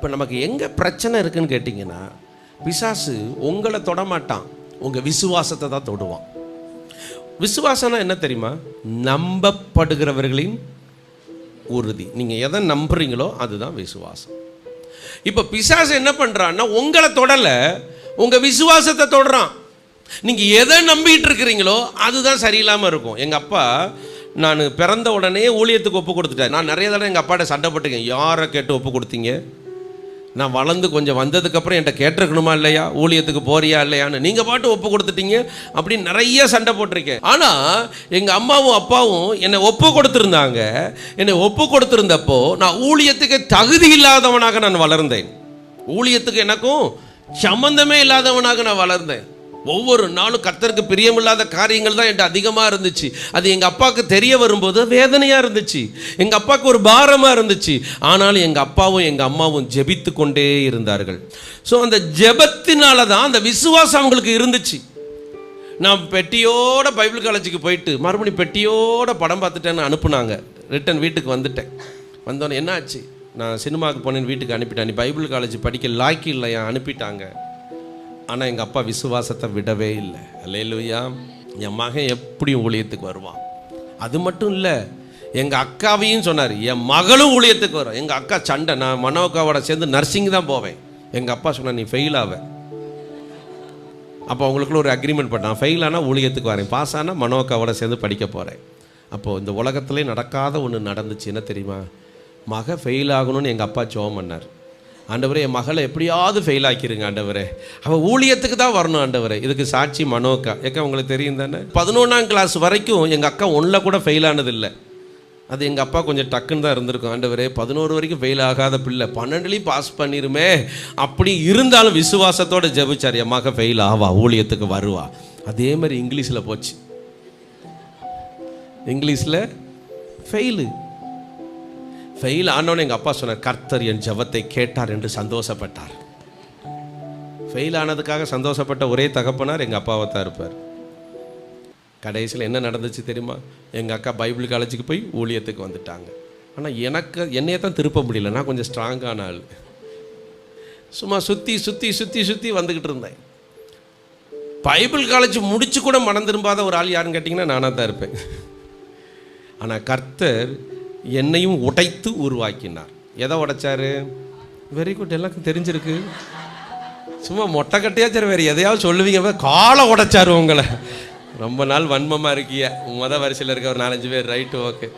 இப்போ நமக்கு எங்கே பிரச்சனை இருக்குன்னு கேட்டிங்கன்னா பிசாசு உங்களை தொடமாட்டான் உங்கள் விசுவாசத்தை தான் தொடுவான். விசுவாசம்னா என்ன தெரியுமா? நம்பப்படுகிறவர்களின் உறுதி. நீங்கள் எதை நம்புறீங்களோ அதுதான் விசுவாசம். இப்போ பிசாசு என்ன பண்ணுறான்னா உங்களை தொடலை உங்கள் விசுவாசத்தை தொடுறான். நீங்கள் எதை நம்பிட்டு இருக்கிறீங்களோ அதுதான் சரியில்லாமல் இருக்கும். எங்கள் அப்பா நான் பிறந்த உடனே ஊழியத்துக்கு ஒப்பு கொடுத்துட்டேன் நான் நிறைய தடவை எங்கள் அப்பாட்ட சண்டை போட்டுக்கேன் யாரை கேட்டு ஒப்பு கொடுத்தீங்க? நான் வளர்ந்து கொஞ்சம் வந்ததுக்கப்புறம் என்கிட்ட கேட்டிருக்கணுமா இல்லையா? ஊழியத்துக்கு போறியா இல்லையான்னு. நீங்கள் பாட்டு ஒப்பு கொடுத்துட்டீங்க அப்படின்னு நிறைய சண்டை போட்டிருக்கேன். ஆனால் எங்கள் அம்மாவும் அப்பாவும் என்னை ஒப்பு கொடுத்துருந்தாங்க. என்னை ஒப்பு கொடுத்துருந்தப்போ நான் ஊழியத்துக்கு தகுதி இல்லாதவனாக நான் வளர்ந்தேன். ஊழியத்துக்கு எனக்கும் சம்மந்தமே இல்லாதவனாக நான் வளர்ந்தேன். ஒவ்வொரு நாளும் கர்த்தருக்கு பிரியமில்லாத காரியங்கள் தான் என்கிட்ட அதிகமாக இருந்துச்சு. அது எங்கள் அப்பாவுக்கு தெரிய வரும்போது வேதனையாக இருந்துச்சு. எங்கள் அப்பாவுக்கு ஒரு பாரமாக இருந்துச்சு. ஆனாலும் எங்கள் அப்பாவும் எங்கள் அம்மாவும் ஜெபித்து கொண்டே இருந்தார்கள். ஸோ அந்த ஜெபத்தினால தான் அந்த விசுவாசம் அவங்களுக்கு இருந்துச்சு. நான் பெட்டியோட பைபிள் காலேஜுக்கு போயிட்டு மறுபடியும் பெட்டியோட படம் பார்த்துட்டேன்னு அனுப்புனாங்க. ரிட்டன் வீட்டுக்கு வந்துட்டேன். வந்தோடனே என்ன ஆச்சு நான் சினிமாவுக்கு போனேன்னு வீட்டுக்கு அனுப்பிட்டேன். நீ பைபிள் காலேஜ் படிக்க லாக்கி இல்லையா? அனுப்பிட்டாங்க. ஆனால் எங்கள் அப்பா விசுவாசத்தை விடவே இல்லை. அல்லையிலுயா என் மகன் எப்படி ஊழியத்துக்கு வருவான்? அது மட்டும் இல்லை எங்கள் அக்காவையும் சொன்னார் என் மகளும் ஊழியத்துக்கு வரும். எங்கள் அக்கா சண்டை நான் மனோக்காவோட சேர்ந்து நர்சிங் தான் போவேன். எங்கள் அப்பா சொன்னார் நீ ஃபெயில் ஆவ. அப்போ அவங்களுக்குள்ள ஒரு அக்ரிமெண்ட் பண்ணான். ஃபெயில் ஆனால் ஊழியத்துக்கு வரேன். பாஸ் ஆனால் மனோக்காவோட சேர்ந்து படிக்க போகிறேன் அப்போது இந்த உலகத்துலேயே நடக்காத ஒன்று நடந்துச்சு என்ன தெரியுமா? மக ஃபெயில் ஆகணும்னு எங்கள் அப்பா ஜோம் பண்ணார். ஆண்டவரே என் மகளை எப்படியாவது ஃபெயில் ஆக்கிருங்க ஆண்டவரே. அவள் ஊழியத்துக்கு தான் வரணும் ஆண்டவரே. இதுக்கு சாட்சி மனோக்கா ஏக்கா உங்களுக்கு தெரியும் தானே? பதினொன்றாம் கிளாஸ் வரைக்கும் எங்கள் அக்கா ஒன்றில் கூட ஃபெயில் ஆனதில்லை. அது எங்கள் அப்பா கொஞ்சம் டக்குன்னு தான் இருந்திருக்கும். ஆண்டவரே பதினோரு வரைக்கும் ஃபெயில் ஆகாத பிள்ளை. பன்னெண்டுலேயும் பாஸ் பண்ணிருமே. அப்படி இருந்தாலும் விசுவாசத்தோடு ஜெபிச்சார். என் மக ஃபெயில் ஆவா ஊழியத்துக்கு வருவா. அதே மாதிரி இங்கிலீஷில் போச்சு. இங்கிலீஷில் ஃபெயிலு ஃபெயில் ஆனோன்னு எங்கள் அப்பா சொன்னார் கர்த்தர் என் ஜபத்தை கேட்டார் என்று சந்தோஷப்பட்டார். ஃபெயில் ஆனதுக்காக சந்தோஷப்பட்ட ஒரே தகப்பனார் எங்கள் அப்பாவை தான் இருப்பார். கடைசியில் என்ன நடந்துச்சு தெரியுமா? எங்கள் அக்கா பைபிள் காலேஜுக்கு போய் ஊழியத்துக்கு வந்துட்டாங்க. ஆனால் எனக்கு என்னையே தான் திருப்ப முடியல. நான் கொஞ்சம் ஸ்ட்ராங்கான ஆள். சும்மா சுற்றி சுற்றி சுற்றி சுற்றி வந்துக்கிட்டு இருந்தேன். பைபிள் காலேஜ் முடிச்சு கூட மனம் திரும்பாத ஒரு ஆள் யாருன்னு கேட்டிங்கன்னா நானாக தான் இருப்பேன். ஆனால் கர்த்தர் என்னையும் உடைத்து உருவாக்கினார். எதை உடைச்சாரு? வெரி குட் எல்லாருக்கும் தெரிஞ்சிருக்கு. சும்மா மொட்டை கட்டையா சரி வேறு எதையாவது சொல்லுவீங்க. காலை உடைச்சாரு உங்களை. ரொம்ப நாள் வன்மமாக இருக்கிய. முத வரிசையில் இருக்க ஒரு நாலஞ்சு பேர் ரைட்டு ஓகே